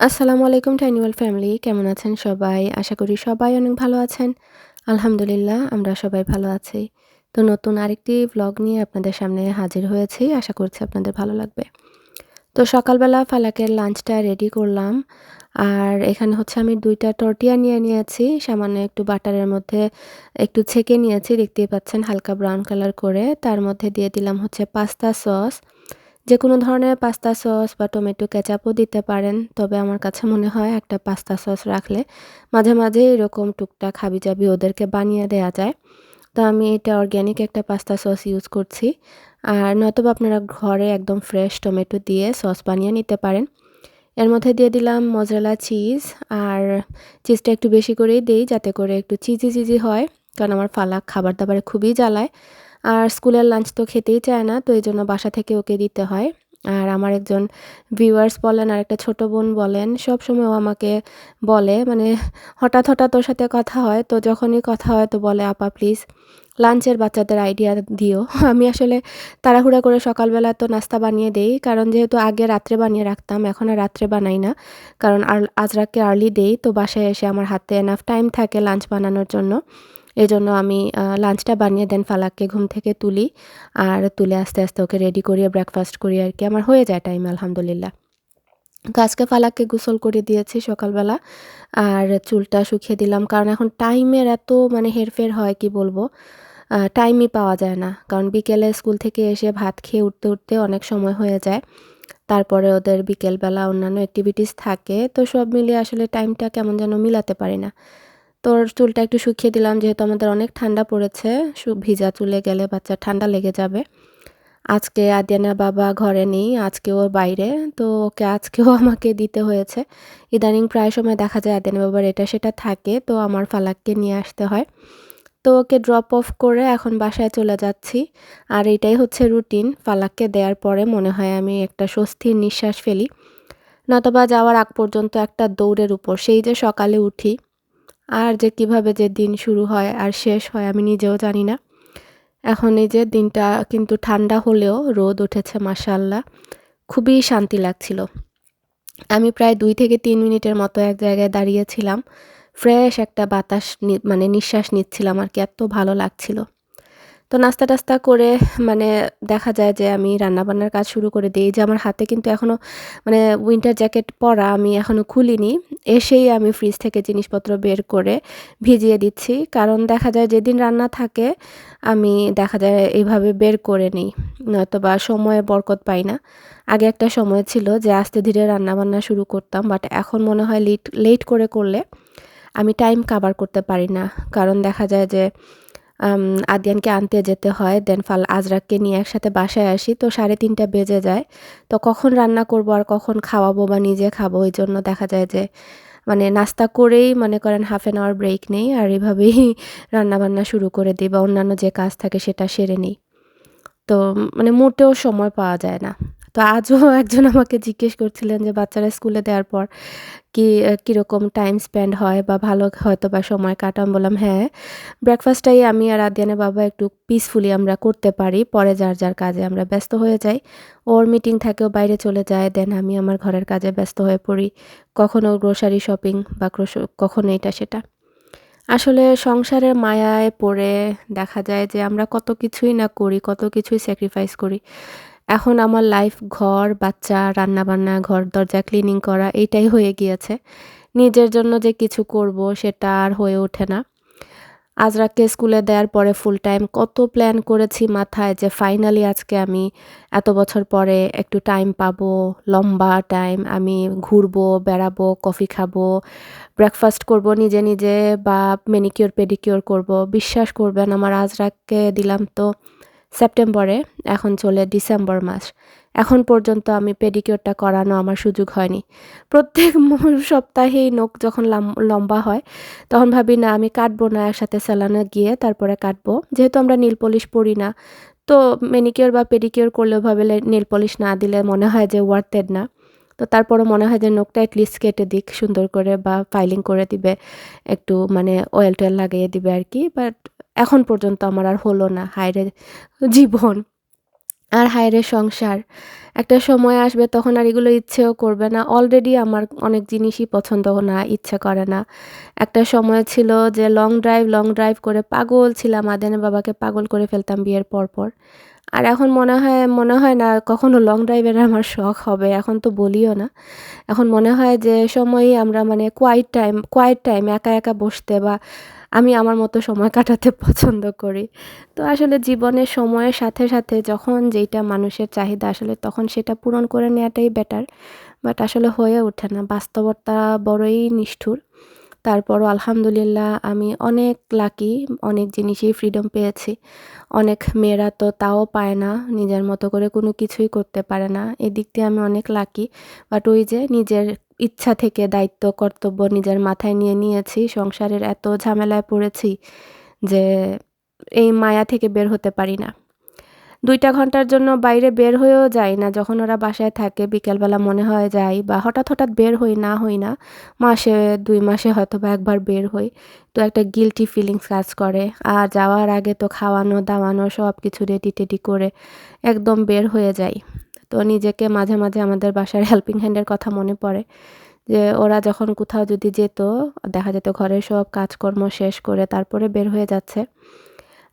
আসসালামু আলাইকুম টাইনিওয়াল ফ্যামিলি কেমন আছেন সবাই? আশা করি সবাই অনেক ভালো আছেন। আলহামদুলিল্লাহ, আমরা সবাই ভালো আছি। তো নতুন আরেকটি ব্লগ নিয়ে আপনাদের সামনে হাজির হয়েছি। আশা করছি আপনাদের ভালো লাগবে। তো সকালবেলা ফালাকের লাঞ্চটা রেডি করলাম। আর এখানে হচ্ছে আমি দুইটা টর্টিয়া নিয়ে নিয়েছি। সামান্য একটু বাটারের মধ্যে একটু ছেঁকে নিয়েছি। দেখতেই পাচ্ছেন হালকা ব্রাউন কালার করে। তার মধ্যে দিয়ে দিলাম হচ্ছে পাস্তা সস যে কোনো ধরনের পাস্তা সস বা টমেটো কেচাপও দিতে পারেন, তবে আমার কাছে মনে হয় একটা পাস্তা সস রাখলে মাঝে মাঝে এরকম টুকটাক হাবিজাবি ওদেরকে বানিয়ে দেওয়া যায়। তো আমি এটা অর্গ্যানিক একটা পাস্তা সস ইউজ করছি। আর নয়তোবা আপনারা ঘরে একদম ফ্রেশ টমেটো দিয়ে সস বানিয়ে নিতে পারেন। এর মধ্যে দিয়ে দিলাম মজরেলা চিজ আর চিজটা একটু বেশি করেই দিই যাতে করে একটু চিজি চিজি হয়, কারণ আমার ফালাক খাবার দাবারে খুবই জ্বালায়। আর স্কুলের লাঞ্চ তো খেতেই চায় না, তো এই জন্য বাসা থেকে ওকে দিতে হয়। আর আমার একজন ভিউয়ার্স বলেন, আর একটা ছোটো বোন বলেন, সব সময় ও আমাকে বলে মানে হঠাৎ হঠাৎ ওর সাথে কথা হয়, তো যখনই কথা হয় তো বলে, আপা প্লিজ লাঞ্চের বাচ্চাদের আইডিয়া দিও। আমি আসলে তাড়াহুড়া করে সকালবেলা তো নাস্তা বানিয়ে দেই, কারণ যেহেতু আগে রাত্রে বানিয়ে রাখতাম, এখন আর রাত্রে বানাই না। কারণ আর আজরাকে আর্লি দেই, তো বাসায় এসে আমার হাতে এনাফ টাইম থাকে লাঞ্চ বানানোর জন্য। এজন্য আমি লাঞ্চটা বানিয়ে দেন ফালাককে ঘুম থেকে তুলি। আর তুলে আস্তে আস্তে ওকে রেডি করিয়ে ব্রেকফাস্ট করি আর কি আমার হয়ে যায় টাইম আলহামদুলিল্লাহ। আজকে ফালাককে গোসল করে দিয়েছি সকালবেলা। আর চুলটা শুকিয়ে দিলাম কারণ এখন টাইমের এত মানে হেরফের হয়, কি বলব? টাইমই পাওয়া যায় না। কারণ বিকেলে স্কুল থেকে এসে ভাত খেয়ে উঠতে উঠতে অনেক সময় হয়ে যায়। তারপরে ওদের বিকেলবেলা অন্যান্য অ্যাক্টিভিটিস থাকে। তো সব মিলিয়ে আসলে টাইমটা কেমন যেন মিলাতে পারি না। তোর চুলটা একটু শুকিয়ে দিলাম, যেহেতু আমাদের অনেক ঠান্ডা পড়েছে। ভিজা চুলে গেলে বাচ্চার ঠান্ডা লেগে যাবে। আজকে আদিয়ানা বাবা ঘরে নেই, আজকে ওর বাইরে। তো ওকে আজকেও আমাকে দিতে হয়েছে। ইদানিং প্রায় সময় দেখা যায় আদিয়ানা বাবার এটা সেটা থাকে, তো আমার ফালাককে নিয়ে আসতে হয়। তো ওকে ড্রপ অফ করে এখন বাসায় চলে যাচ্ছি। আর এটাই হচ্ছে রুটিন ফালাককে দেওয়ার পরে মনে হয় আমি একটা স্বস্তির নিঃশ্বাস ফেলি। নতবা যাওয়ার আগ পর্যন্ত একটা দৌড়ের উপর। সেই যে সকালে উঠি আর যে কীভাবে যে দিন শুরু হয় আর শেষ হয় আমি নিজেও জানি না। এখন এই যে দিনটা কিন্তু ঠান্ডা হলেও রোদ উঠেছে মাসাল্লাহ খুবই শান্তি লাগছিল। আমি প্রায় দুই থেকে তিন মিনিটের মতো এক জায়গায় দাঁড়িয়েছিলাম। ফ্রেশ একটা বাতাস মানে নিঃশ্বাস নিচ্ছিলাম আর কি, এত ভালো লাগছিল। তো নাস্তা টাস্তা করে মানে দেখা যায় যে আমি রান্নাবান্নার কাজ শুরু করে দিই। যে আমার হাতে কিন্তু এখনও মানে উইন্টার জ্যাকেট পরা আমি এখনও খুলিনি। এসেই আমি ফ্রিজ থেকে জিনিসপত্র বের করে ভিজিয়ে দিচ্ছি। কারণ দেখা যায় যেদিন রান্না থাকে, আমি দেখা যায় এইভাবে বের করে নিই। নয়তো বা সময়ে বরকত পাই না। আগে একটা সময় ছিল যে আস্তে ধীরে রান্নাবান্না শুরু করতাম বাট এখন মনে হয় লেট লেট করে করলে আমি টাইম কাভার করতে পারি না। কারণ দেখা যায় যে আদিয়ানকে আনতে যেতে হয় দেন ফাল আজরাককে নিয়ে একসাথে বাসায় আসি। তো সাড়ে তিনটা বেজে যায়। তো কখন রান্না করব আর কখন খাওয়াবো বা নিজে খাব ওই জন্য দেখা যায় যে মানে নাস্তা করেই মনে করেন হাফ অ্যান আওয়ার ব্রেক নেই, আর এভাবেই রান্নাবান্না শুরু করে দিই বা অন্যান্য যে কাজ থাকে সেটা সেরে নিই। তো মানে মোটেও সময় পাওয়া যায় না। তো আজও একজন আমাকে জিজ্ঞেস করছিলেন যে, বাচ্চারা স্কুলে দেওয়ার পর কি কীরকম টাইম স্পেন্ড হয় বা ভালো হয়তো বা সময় কাটাম বললাম হ্যাঁ ব্রেকফাস্টটাই আমি আর আদিয়ানের বাবা একটু পিসফুলি আমরা করতে পারি। পরে যার যার কাজে আমরা ব্যস্ত হয়ে যাই। ওর মিটিং থাকেও বাইরে চলে যায়। দেন আমি আমার ঘরের কাজে ব্যস্ত হয়ে পড়ি। কখনো গ্রোসারি শপিং বা কখনো এটা সেটা। আসলে সংসারের মায়ায় পড়ে দেখা যায় যে, আমরা কত কিছুই না করি, কত কিছুই স্যাক্রিফাইস করি। এখন আমার লাইফ ঘর, বাচ্চা, রান্নাবান্না, ঘর দরজা ক্লিনিং করা এইটাই হয়ে গিয়েছে। নিজের জন্য যে কিছু করব সেটা আর হয়ে ওঠে না। আজরাকে স্কুলে দেওয়ার পরে ফুল টাইম কত প্ল্যান করেছি মাথায় যে ফাইনালি আজকে আমি এত বছর পরে একটু টাইম পাবো, লম্বা টাইম আমি ঘুরবো, বেড়াবো কফি খাব ব্রেকফাস্ট করব, নিজে নিজে বা মেনিকিওর পেডিকিওর করব। বিশ্বাস করবেন, আমার আজরাককে দিলাম তো সেপ্টেম্বরে, এখন চলে ডিসেম্বর মাস। এখন পর্যন্ত আমি পেডিকিওরটা করানো আমার সুযোগ হয়নি। প্রত্যেক সপ্তাহেই নখ যখন লম্বা হয়, তখন ভাবি, না, আমি কাটবো না একসাথে স্যালানে গিয়ে তারপরে কাটবো। যেহেতু আমরা নীল পলিশ পরি না, তো মেনিকিওর বা পেডিকিওর করলেও ভাবে নীল পলিশ না দিলে মনে হয় যে ওয়ার্থেড না। তো তারপরে মনে হয় যে নখটা অ্যাটলিস্ট কেটে দিক, সুন্দর করে বা ফাইলিং করে দিবে, একটু মানে অয়েল টয়েল লাগিয়ে দিবে আর কি। বাট এখন পর্যন্ত আমার আর হলো না হায়রে জীবন আর হায়রে সংসার। একটা সময় আসবে তখন আর এগুলো ইচ্ছেও করবে না। অলরেডি আমার অনেক জিনিসই পছন্দ না, ইচ্ছে করে না। একটা সময় ছিল যে লং ড্রাইভ লং ড্রাইভ করে পাগল ছিলাম, আদেনের বাবাকে পাগল করে ফেলতাম বিয়ের পর পর। আর এখন মনে হয় মনে হয় না কখনো লং ড্রাইভের আমার শখ হবে, এখন তো বলিও না। এখন মনে হয় যে সময়ই আমরা মানে কোয়াইট টাইম কোয়াইট টাইম একা একা বসতে বা আমি আমার মতো সময় কাটাতে পছন্দ করি। তো আসলে জীবনের সময়ের সাথে সাথে যখন যেইটা মানুষের চাহিদা আসলে তখন সেটা পূরণ করে নেওয়াটাই বেটার বাট আসলে হয়ে ওঠে না। বাস্তবতা বড়ই নিষ্ঠুর। তারপরও আলহামদুলিল্লাহ আমি অনেক লাকি অনেক জিনিসই ফ্রিডম পেয়েছি। অনেক মেয়েরা তো তাও পায় না, নিজের মতো করে কোনো কিছুই করতে পারে না। এদিক দিয়ে আমি অনেক লাকি বাট ওই যে নিজের ইচ্ছা থেকে দায়িত্ব, কর্তব্য নিজের মাথায় নিয়ে নিয়েছি, সংসারের এত ঝামেলায় পড়েছি যে এই মায়া থেকে বের হতে পারি না। দুইটা ঘণ্টার জন্য বাইরে বের হয়েও যাই না, যখন ওরা বাসায় থাকে বিকেলবেলা মনে হয় যাই বা হঠাৎ হঠাৎ বের হই না হই না, মাসে দুই মাসে হয়তো বা একবার বের হই। তো একটা গিলটি ফিলিংস কাজ করে। আর যাওয়ার আগে তো খাওয়ানো, দাওয়ানো সব কিছু রেডি টেডি করে একদম বের হয়ে যাই। তো নিজেকে মাঝে মাঝে আমাদের বাসার হেল্পিং হ্যান্ডের কথা মনে পড়ে যে ওরা যখন কোথাও যদি যেত, দেখা যেত ঘরের সব কাজকর্ম শেষ করে তারপরে বের হয়ে যাচ্ছে।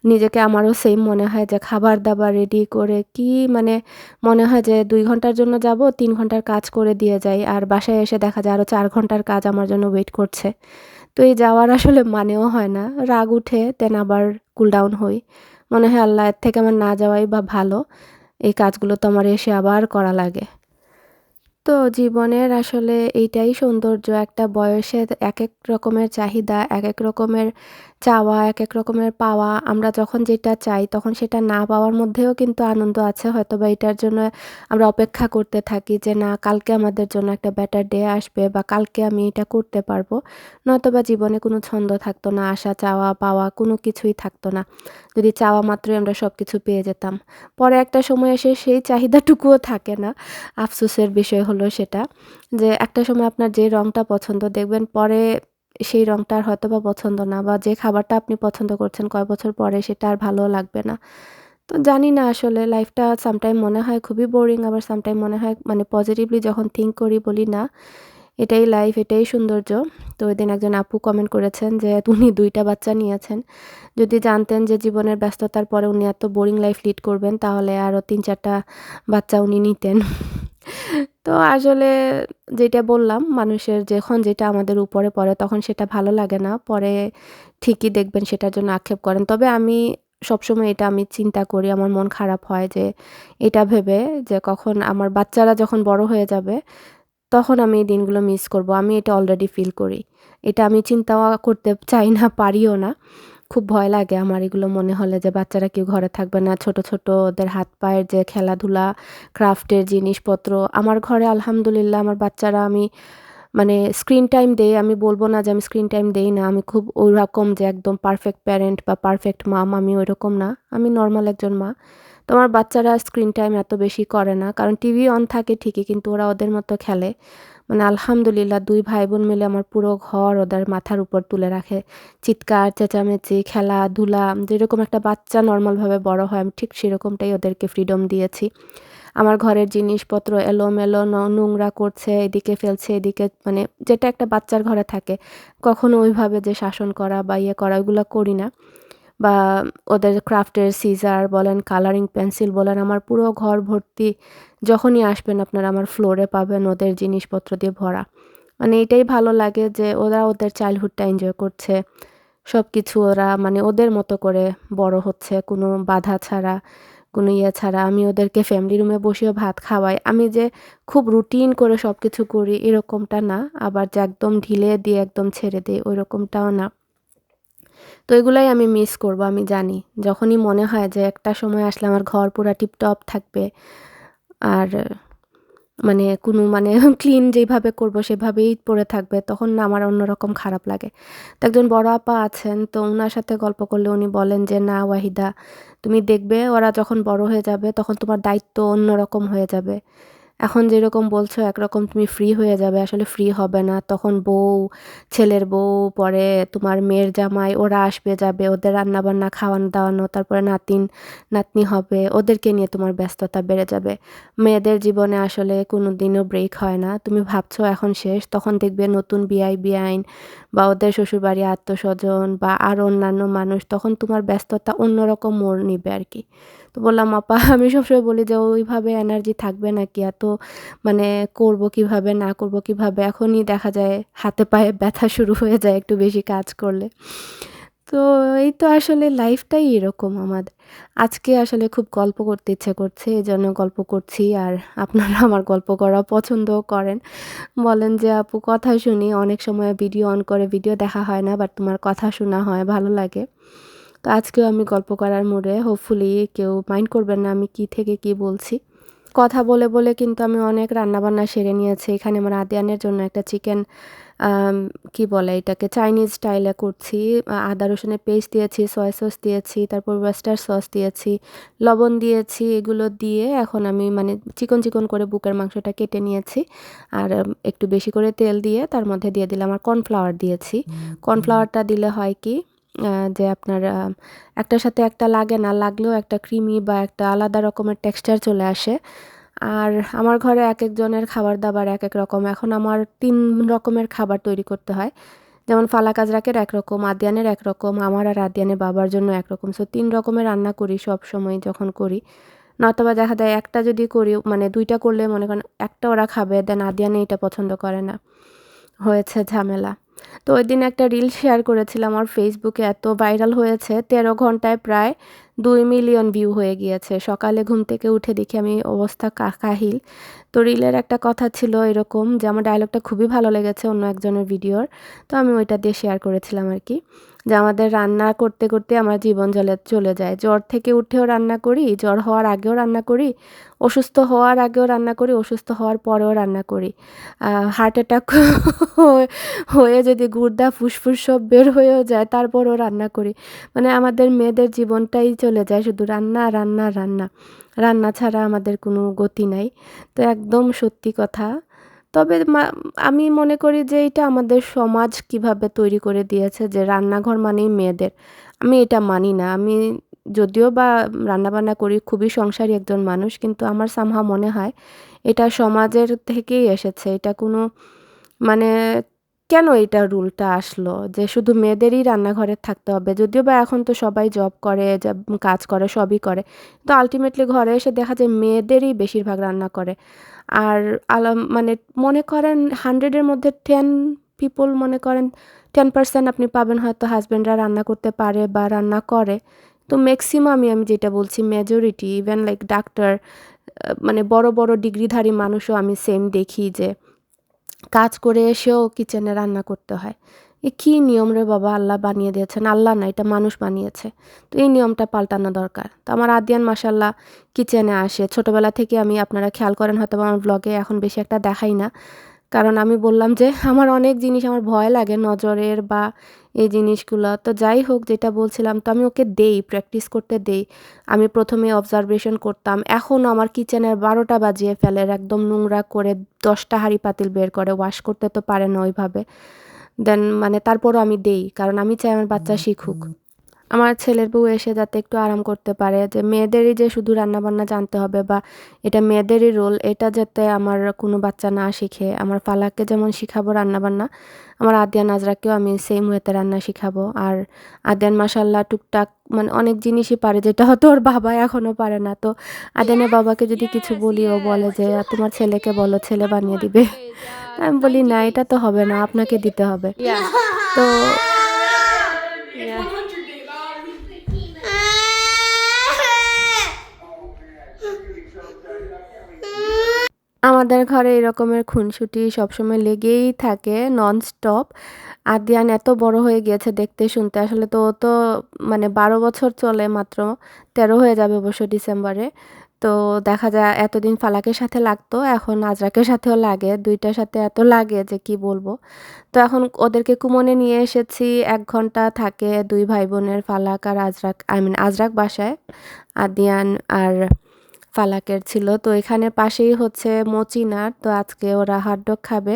নিজেকে আমারও সেম মনে হয় যে খাবার দাবার রেডি করে কি মানে মনে হয় যে দুই ঘণ্টার জন্য যাব, তিন ঘণ্টার কাজ করে দিয়ে যাই আর বাসায় এসে দেখা যায় আরও চার ঘণ্টার কাজ আমার জন্য ওয়েট করছে। তো এই যাওয়ার আসলে মানেও হয় না। রাগ উঠে দেন আবার কুল ডাউন হই। মনে হয় আল্লাহ এর থেকে আমার না যাওয়াই বা ভালো। এই কাজগুলো তো আমার এসে আবার করা লাগে। তো জীবনের আসলে এইটাই সৌন্দর্য, একটা বয়সে এক এক রকমের চাহিদা এক এক রকমের চাওয়া এক এক রকমের পাওয়া, আমরা যখন যেটা চাই তখন সেটা না পাওয়ার মধ্যেও কিন্তু আনন্দ আছে। হয়তো বা এটার জন্য আমরা অপেক্ষা করতে থাকি যে, না, কালকে আমাদের জন্য একটা বেটার ডে আসবে বা কালকে আমি এটা করতে পারব। নয়তো বা জীবনে কোনো ছন্দ থাকতো না আশা চাওয়া, পাওয়া, কোনো কিছুই থাকতো না। যদি চাওয়া মাত্রই আমরা সব কিছু পেয়ে যেতাম। পরে একটা সময় এসে সেই চাহিদাটুকুও থাকে না। আফসোসের বিষয় হলো সেটা যে, একটা সময় আপনার যে রঙটা পছন্দ, দেখবেন পরে সেই রঙটা আর হয়তো বা পছন্দ না বা যে খাবারটা আপনি পছন্দ করছেন কয় বছর পরে সেটা আর ভালো লাগবে না। তো জানি না আসলে লাইফটা সামটাইম মনে হয় খুবই বোরিং আবার সামটাইম মনে হয় মানে পজিটিভলি যখন থিঙ্ক করি বলি না, এটাই লাইফ এটাই সৌন্দর্য। তো ওই দিন একজন আপু কমেন্ট করেছেন যে উনি দুইটা বাচ্চা নিয়েছেন। যদি জানতেন যে জীবনের ব্যস্ততার পরে উনি এত বোরিং লাইফ লিড করবেন, তাহলে আরও তিন চারটা বাচ্চা উনি নিতেন। তো আসলে যেটা বললাম, মানুষের যখন যেটা আমাদের উপরে পড়ে তখন সেটা ভালো লাগে না। পরে ঠিকই দেখবেন সেটার জন্য আক্ষেপ করেন। তবে আমি সবসময় এটা আমি চিন্তা করি, আমার মন খারাপ হয় যে এটা ভেবে যে কখন আমার বাচ্চারা যখন বড় হয়ে যাবে তখন আমি এই দিনগুলো মিস করব। আমি এটা অলরেডি ফিল করি। এটা আমি চিন্তাও করতে চাই না, পারিও না। খুব ভয় লাগে আমার। এগুলো মনে হলে যে বাচ্চারা কেউ ঘরে থাকবে না। ছোট ছোট ওদের হাত পায়ের যে খেলাধুলা, ক্রাফটের জিনিসপত্র, আমার ঘরে আলহামদুলিল্লাহ আমার বাচ্চারা আমি মানে স্ক্রিন টাইম দেই। আমি বলব না যে আমি স্ক্রিন টাইম দেই না। আমি খুব ওই রকম যে একদম পারফেক্ট প্যারেন্ট বা পারফেক্ট মাম আমি ওই রকম না। আমি নর্মাল একজন মা। তো আমার বাচ্চারা স্ক্রিন টাইম এত বেশি করে না, কারণ টিভি অন থাকে ঠিকই, কিন্তু ওরা ওদের মতো খেলে। মানে আলহামদুলিল্লাহ দুই ভাই বোন মিলে আমার পুরো ঘর ওদের মাথার উপর তুলে রাখে। চিৎকার, চেঁচামেচি খেলাধুলা যেরকম একটা বাচ্চা নর্মালভাবে বড় হয়, আমি ঠিক সেরকমটাই ওদেরকে ফ্রিডম দিয়েছি। আমার ঘরের জিনিসপত্র এলোমেলো নোংরা করছে, এদিকে ফেলছে, এদিকে মানে যেটা একটা বাচ্চার ঘরে থাকে, কখনো ওইভাবে যে শাসন করা বা ইয়ে করা, ওইগুলো করি না। বা ওদের ক্রাফটের সিজার বলেন কালারিং পেন্সিল বলেন, আমার পুরো ঘর ভর্তি যখনই আসবেন আপনারা আমার ফ্লোরে পাবেন ওদের জিনিসপত্র দিয়ে ভরা। মানে এটাই ভালো লাগে যে ওরা ওদের চাইল্ডহুডটা এনজয় করছে। সব কিছু ওরা মানে ওদের মতো করে বড় হচ্ছে, কোনো বাধা ছাড়া, কোনো ইয়ে ছাড়া। আমি ওদেরকে ফ্যামিলি রুমে বসেও ভাত খাওয়াই। আমি যে খুব রুটিন করে সব কিছু করি এরকমটা না, আবার যে একদম ঢিলে দিয়ে একদম ছেড়ে দিই ওই রকমটাও না। তো এগুলাই আমি মিস করব, আমি জানি। যখনই মনে হয় যে একটা সময় আসলে আমার ঘর পুরা টিপটপ থাকবে, আর মানে কোনো মানে ক্লিন যেইভাবে করব সেভাবেই পড়ে থাকবে, তখন না আমার অন্যরকম খারাপ লাগে। তো একজন বড় আপা আছেন, তো ওনার সাথে গল্প করলে উনি বলেন যে, না ওয়াহিদা, তুমি দেখবে ওরা যখন বড় হয়ে যাবে, তখন তোমার দায়িত্ব অন্যরকম হয়ে যাবে। এখন যেরকম বলছো, একরকম তুমি ফ্রি হয়ে যাবে। আসলে ফ্রি হবে না। তখন বউ, ছেলের বউ, পরে তোমার মেয়ের জামাই, ওরা আসবে, যাবে। ওদের রান্না বান্না খাওয়ানো দাওয়ানো তারপরে নাতিন, নাতনি হবে। ওদেরকে নিয়ে তোমার ব্যস্ততা বেড়ে যাবে। মেয়েদের জীবনে আসলে কোনো দিনও ব্রেক হয় না। তুমি ভাবছ এখন শেষ, তখন দেখবে নতুন বিআই, বিআইন বা ওদের শ্বশুরবাড়ি আত্মস্বজন বা আর অন্যান্য মানুষ, তখন তোমার ব্যস্ততা অন্যরকম মোড় নিবে আর কি। তো বললাম, আপা, আমি সবসময় বলি যে ওইভাবে এনার্জি থাকবে নাকি? এত মানে করব কীভাবে, না করব কীভাবে? এখনই দেখা যায় হাতে পায়ে ব্যথা শুরু হয়ে যায় একটু বেশি কাজ করলে। তো এই তো আসলে লাইফটাই এরকম আমাদের। আজকে আসলে খুব গল্প করতে ইচ্ছে করছে এই জন্য গল্প করছি। আর আপনারা আমার গল্প করা পছন্দও করেন। বলেন যে, আপু, কথা শুনি। অনেক সময় ভিডিও অন করে ভিডিও দেখা হয় না বাট তোমার কথা শোনা হয়, ভালো লাগে। তো আজকেও আমি গল্প করার মোড়ে হোপফুলি কেউ মাইন্ড করবেন না আমি কি থেকে কি বলছি। কথা বলে বলে কিন্তু আমি অনেক রান্নাবান্না সেরে নিয়েছি। এখানে আমার আদিয়ানের জন্য একটা চিকেন কি বলে এটাকে চাইনিজ স্টাইলে করছি। আদা রসুনের পেস্ট দিয়েছি সয়া সস দিয়েছি তারপর ওয়েস্টার সস দিয়েছি লবণ দিয়েছি এগুলো দিয়ে এখন আমি মানে চিকন চিকন করে বুকের মাংসটা কেটে নিয়েছি। আর একটু বেশি করে তেল দিয়ে তার মধ্যে দিয়ে দিলাম আর কর্নফ্লাওয়ার দিয়েছি। কর্নফ্লাওয়ারটা দিলে হয় কি যে আপনার একটার সাথে একটা লাগে, না লাগলেও একটা ক্রিমি বা একটা আলাদা রকমের টেক্সচার চলে আসে। আর আমার ঘরে এক একজনের খাবার দাবার এক এক রকম। এখন আমার তিন রকমের খাবার তৈরি করতে হয়। যেমন ফালাক আজরাকের একরকম আদিয়ানের একরকম আমার আর আদিয়ানের বাবার জন্য একরকম সো তিন রকমের রান্না করি সব সময় যখন করি। নতবা দেখা যায় একটা যদি করি মানে দুইটা করলে মনে করেন একটা ওরা খাবে, দেন আদিয়ানে এটা পছন্দ করে না। হয়েছে ঝামেলা। তো ওই দিন একটা রিল শেয়ার করেছিলাম আমার ফেসবুকে এত ভাইরাল হয়েছে। তেরো ঘন্টায় প্রায় দুই মিলিয়ন ভিউ হয়ে গিয়েছে। সকালে ঘুম থেকে উঠে দেখি আমি অবস্থা কাকাহিল তো রিলের একটা কথা ছিল এরকম যে, আমার ডায়লগটা খুবই ভালো লেগেছে অন্য একজনের ভিডিওর তো আমি ওইটা দিয়ে শেয়ার করেছিলাম আর কি। যে আমাদের রান্না করতে করতে আমার জীবন জলে, চলে যায়। জ্বর থেকে উঠেও রান্না করি, জ্বর হওয়ার আগেও রান্না করি, অসুস্থ হওয়ার আগেও রান্না করি, অসুস্থ হওয়ার পরেও রান্না করি। হার্ট অ্যাটাক হয়ে যদি গুর্দা, ফুসফুস সব বের হয়েও যায়, তারপরও রান্না করি। মানে আমাদের মেয়েদের জীবনটাই চলে যায় শুধু রান্না রান্না রান্না। রান্না ছাড়া আমাদের কোনো গতি নাই। তো একদম সত্যি কথা। তবে আমি মনে করি যে এটা আমাদের সমাজ কীভাবে তৈরি করে দিয়েছে যে রান্নাঘর মানেই মেয়েদের। আমি এটা মানি না। আমি যদিও বা রান্নাবান্না করি, খুবই সংসারী একজন মানুষ, কিন্তু আমার সামহা মনে হয় এটা সমাজের থেকেই এসেছে। এটা কোনো মানে কেন এটা রুলটা আসলো? যে শুধু মেয়েদেরই রান্নাঘরে থাকতে হবে। যদিও বা এখন তো সবাই জব করে কাজ করে, সবই করে। তো আলটিমেটলি ঘরে এসে দেখা যায় মেয়েদেরই বেশিরভাগ রান্না করে। আর মানে মনে করেন হান্ড্রেডের মধ্যে টেন পিপল মনে করেন টেন পার্সেন্ট আপনি পাবেন হয়তো হাজব্যান্ডরা রান্না করতে পারে বা রান্না করে। তো ম্যাক্সিমামই আমি যেটা বলছি মেজরিটি ইভেন লাইক ডাক্তার মানে বড় বড় ডিগ্রিধারী মানুষও আমি সেম দেখি যে কাজ করে এসেও কিচেনে রান্না করতে হয়। এ কী নিয়ম রে বাবা, আল্লাহ বানিয়ে দিয়েছেন। আল্লাহ না, এটা মানুষ বানিয়েছে। তো এই নিয়মটা পাল্টানো দরকার। তো আমার আদিয়ান মাসাল্লাহ কিচেনে আসে। ছোটোবেলা থেকে আমি, আপনারা খেয়াল করেন হয়তো আমার ব্লগে এখন বেশি একটা দেখাই না। কারণ আমি বললাম যে আমার অনেক জিনিস আমার ভয় লাগে নজরের বা এই জিনিসগুলো। তো যাই হোক যেটা বলছিলাম, তো আমি ওকে দেই প্র্যাকটিস করতে দেই। আমি প্রথমে অবজারভেশন করতাম। এখনও আমার কিচেনের বারোটা বাজিয়ে ফেলে, একদম নোংরা করে দশটা হাঁড়ি পাতিল বের করে ওয়াশ করতে তো পারে না ওইভাবে। দেন মানে তারপরও আমি দেই, কারণ আমি চাই আমার বাচ্চা শিখুক। আমার ছেলের বউ এসে যাতে একটু আরাম করতে পারে যে মেয়েদেরই যে শুধু রান্নাবান্না জানতে হবে বা এটা মেয়েদেরই রোল এটা যাতে আমার কোনো বাচ্চা না শিখে। আমার ফালাককে যেমন শিখাবো রান্নাবান্না আমার আদিয়ান নাজরাকেও আমি সেম ওয়েতে রান্না শিখাবো। আর আদিয়ান মাসাল্লাহ টুকটাক মানে অনেক জিনিসই পারে যেটা হয়তো ওর বাবা এখনও পারে না। তো আদিয়ানের বাবাকে যদি কিছু বলি ও বলে যে তোমার ছেলেকে বলো ছেলে বানিয়ে দিবে। আমি বলি না এটা তো হবে না আপনাকে দিতে হবে। তো আমাদের ঘরে এরকমের খুনসুটি সবসময় লেগেই থাকে ননস্টপ আদিয়ান এত বড় হয়ে গিয়েছে দেখতে শুনতে, আসলে তো ও তো মানে বারো বছর চলে মাত্র, তেরো হয়ে যাবে অবশ্য ডিসেম্বরে। তো দেখা যায় এতদিন ফালাকের সাথে লাগতো, এখন আজরাকের সাথেও লাগে, দুইটার সাথে এত লাগে যে কি বলব। তো এখন ওদেরকে কুমনে নিয়ে এসেছি, এক ঘণ্টা থাকে দুই ভাই বোনের ফালাক আর আজরাক, আই মিন আজরাক বাসায়, আদিয়ান আর ফালাকের ছিল। তো এখানে পাশেই হচ্ছে মচিনার তো আজকে ওরা হটডগ খাবে।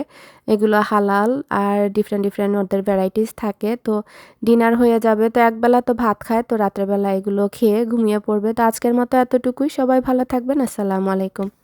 এগুলো হালাল আর ডিফারেন্ট ডিফারেন্ট ওদের ভ্যারাইটিস থাকে। তো ডিনার হয়ে যাবে। তো একবেলা তো ভাত খায়। তো রাত্রেবেলা এগুলো খেয়ে ঘুমিয়ে পড়বে। তো আজকের মতো এতটুকুই। সবাই ভালো থাকবেন। আসসালামু আলাইকুম।